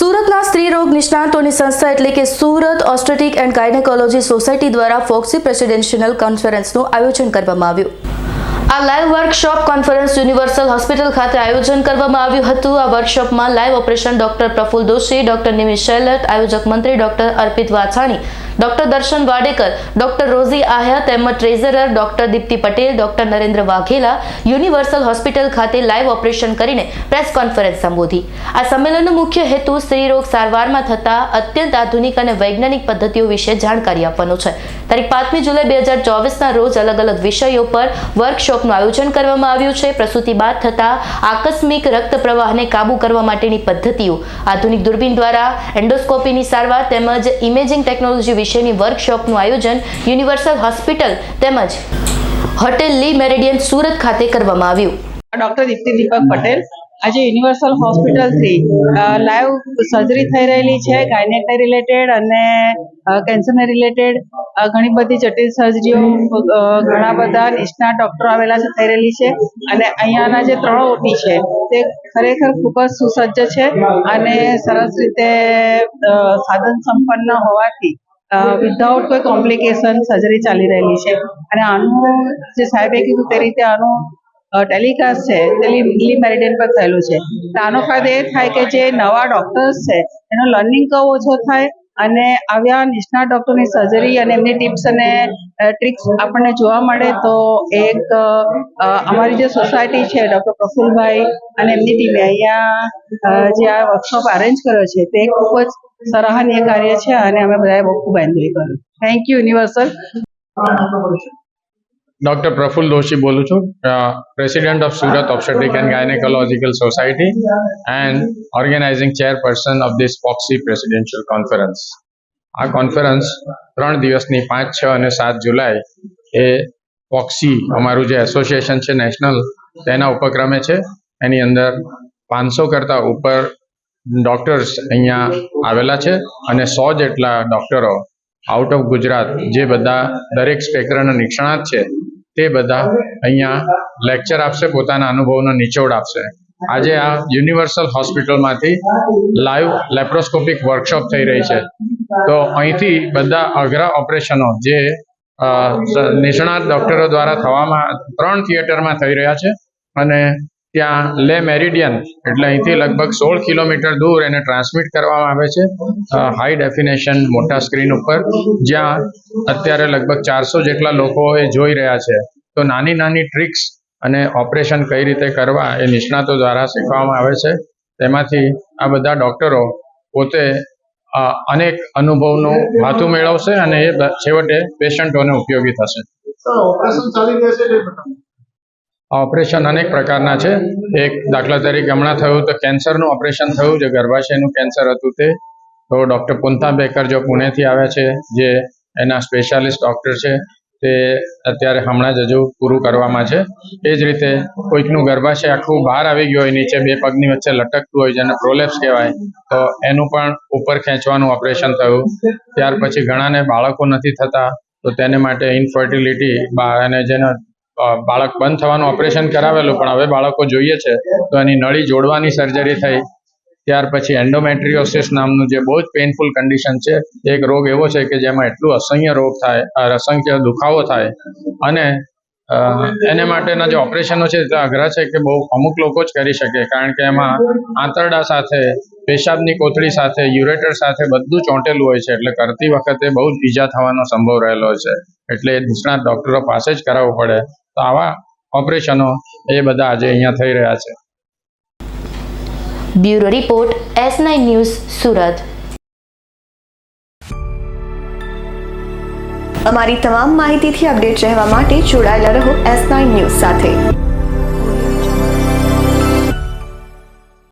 સુરતના સ્ત્રી રોગ નિષ્ણાતોની સંસ્થા એટલે કે Surat obstetric and gynaecology society દ્વારા ફોક્સી પ્રેસિડેન્શિયલ કોન્ફરન્સનું આયોજન કરવામાં આવ્યું. આ live workshop conference universal hospital ખાતે આયોજન કરવામાં આવ્યું હતું. આ વર્કશોપમાં live operation doctor Praful Doshi doctor Nimish Shailat આયોજક મંત્રી ડોક્ટર અર્પિત વાછાણી ડોક્ટર દર્શન વાડેકર ડોક્ટર રોઝી આહ્યા તેમજ treasurer doctor Deepti Patel doctor Narendra Vaghela universal hospital ખાતે લાઈવ ઓપરેશન કરીને પ્રેસ કોન્ફરન્સ સંબોધી. આ સંમેલનનો મુખ્ય હેતુ સ્ત્રીરોગ સારવારમાં થતા અત્યંત આધુનિક અને વૈજ્ઞાનિક પદ્ધતિઓ વિશે જાણકારી આપવાનો છે. તારીખ પાંચમી જુલાઈ બે હજાર ચોવીસના રોજ અલગ અલગ વિષયો પર વર્કશોપનું આયોજન કરવામાં આવ્યું છે. પ્રસૂતિ બાદ થતા આકસ્મિક રક્ત પ્રવાહને કાબુ કરવા માટેની પદ્ધતિઓ. આધુનિક દૂરબીન દ્વારા એન્ડોસ્કોપીની સારવાર તેમજ ઇમેજિંગ ટેકનોલોજી વિશેની વર્કશોપનું આયોજન યુનિવર્સલ હોસ્પિટલ તેમજ હોટેલ લી મેરેડિયન સુરત ખાતે કરવામાં આવ્યું. ડોક્ટર દીપ્તિ દીપક પટેલ આજે યુનિવર્સલ હોસ્પિટલથી લાઈવ સર્જરી થઈ રહેલી છે ગાયનેકને રિલેટેડ અને કેન્સરને રિલેટેડ ઘણી બધી જટિલ સર્જરીઓ ઘણા બધા નિષ્ણાત ડોક્ટરો આવેલા છે, થઈ રહેલી છે. અને અહીંયાના જે ત્રણ ઓટી છે, તે ખરેખર ખૂબ જ સુસજ્જ છે અને સરસ રીતે સાધન સંપન્ન હોવાથી વિધાઉટ કોઈ કોમ્પ્લિકેશન સર્જરી ચાલી રહેલી છે. અને આનું જે સાહેબે કીધું તે રીતે આનું ટેલિકાસ્ટ છે તે લી મેરિડિયન પર થયેલું છે. તો આનો ફાયદો એ થાય કે જે નવા ડોક્ટર્સ છે, એનો લર્નિંગ કર્વ ઓછો થાય અને આવ્યા નિષ્ણાત ડોક્ટરની સર્જરી અને એમની ટિપ્સ અને ટ્રિક્સ આપણને જોવા મળે તો એક અમારી જે સોસાયટી છે, ડોક્ટર પ્રફુલભાઈ અને એમની ટીમે અહીંયા જે આ વર્કશોપ અરેન્જ કર્યો છે, તે ખૂબ જ સરાહનીય કાર્ય છે અને અમે બધાએ બહુ ખૂબ એન્જોય કર્યું. Thank you universal doctor Praful Doshi બોલું છું. President of Surat obstetric and gynaecological society and organising chairperson of this FOGSI presidential conference આ કોન્ફરન્સ ત્રણ દિવસની પાંચ, છ અને સાત જુલાઈ એ પોક્સી અમારું જે એસોસિએશન છે નેશનલ તેના ઉપક્રમે છે. એની અંદર પાંચસો કરતાં ઉપર ડૉક્ટર્સ અહીંયા આવેલા છે અને સો જેટલા ડૉક્ટરો આઉટ ઓફ ગુજરાત, જે બધા દરેક સ્પેકરના નિષ્ણાત છે તે બધા અહીંયા લેક્ચર આપશે, પોતાના અનુભવનો નિચોડ આપશે. આજે આ યુનિવર્સલ હોસ્પિટલમાંથી લાઈવ લેપ્રોસ્કોપિક વર્કશોપ થઈ રહી છે. તો અહીંથી બધા અઘરા ઓપરેશનો જે નિષ્ણાત ડોક્ટરો દ્વારા થવામાં, ત્રણ થિયેટરમાં થઈ રહ્યા છે. અને ત્યાં લે મેરિડિયન એટલે અહીંથી લગભગ સોળ કિલોમીટર દૂર એને ટ્રાન્સમિટ કરવામાં આવે છે. હાઈ ડેફિનેશન મોટા સ્ક્રીન ઉપર, જ્યાં અત્યારે લગભગ ચારસો જેટલા લોકો એ જોઈ રહ્યા છે. તો નાની નાની ટ્રિક્સ અને ઓપરેશન કઈ રીતે કરવા એ નિષ્ણાતો દ્વારા શીખવામાં આવે છે. તેમાંથી આ બધા ડૉક્ટરો પોતે અનેક અનુભવનું ભાથું મેળવશે અને એ છેવટે પેશન્ટોને ઉપયોગી થશે. ઓપરેશન ચાલી છે. આ ઓપરેશન અનેક પ્રકારના છે. એક દાખલા તરીકે હમણાં થયું તો કેન્સરનું ઓપરેશન થયું, જે ગર્ભાશયનું કેન્સર હતું તે. તો ડૉક્ટર પુંતા બેકર જો પુણેથી આવ્યા છે, જે એના સ્પેશિયાલિસ્ટ ડૉક્ટર છે, તે અત્યારે હમણાં જ હજુ પૂરું કરવામાં છે. એ જ રીતે કોઈકનું ગર્ભાશય આખું બહાર આવી ગયું હોય, નીચે બે પગની વચ્ચે લટકતું હોય, જેને પ્રોલેપ્સ કહેવાય, તો એનું પણ ઉપર ખેંચવાનું ઓપરેશન થયું. ત્યાર પછી ઘણાને બાળકો નથી થતા, તો તેને માટે ઇનફર્ટિલિટી અને જેને બાળક બંધ થવાનું ઓપરેશન કરાવેલું, પણ હવે બાળકો જોઈએ છે, તો એની નળી જોડવાની સર્જરી થઈ. ત્યાર પછી એન્ડોમેટ્રિયોસિસ નામનું જે બહુ જ પેઇનફુલ કન્ડિશન છે, એક રોગ એવો છે કે જેમાં એટલું અસહ્ય રોગ થાય અસંખ્ય દુખાવો થાય. અને એને માટેના જે ઓપરેશનો છે, તે અઘરા છે કે બહુ અમુક લોકો જ કરી શકે, કારણ કે એમાં આંતરડા સાથે, પેશાબની કોથળી સાથે યુરેટર સાથે બધું ચોંટેલું હોય છે, એટલે કરતી વખતે બહુ જ ઈજા થવાનો સંભવ રહેલો છે. એટલે નિષ્ણાત ડૉક્ટરો પાસે જ કરાવવું પડે. તો આવા ઓપરેશનો એ બધા આજે અહીંયા થઈ રહ્યા છે. Bureau report S nine news Surat. અમારી તમામ માહિતીથી અપડેટ રહેવા માટે જોડાયેલા રહો એસ નાઇન ન્યૂઝ સાથે.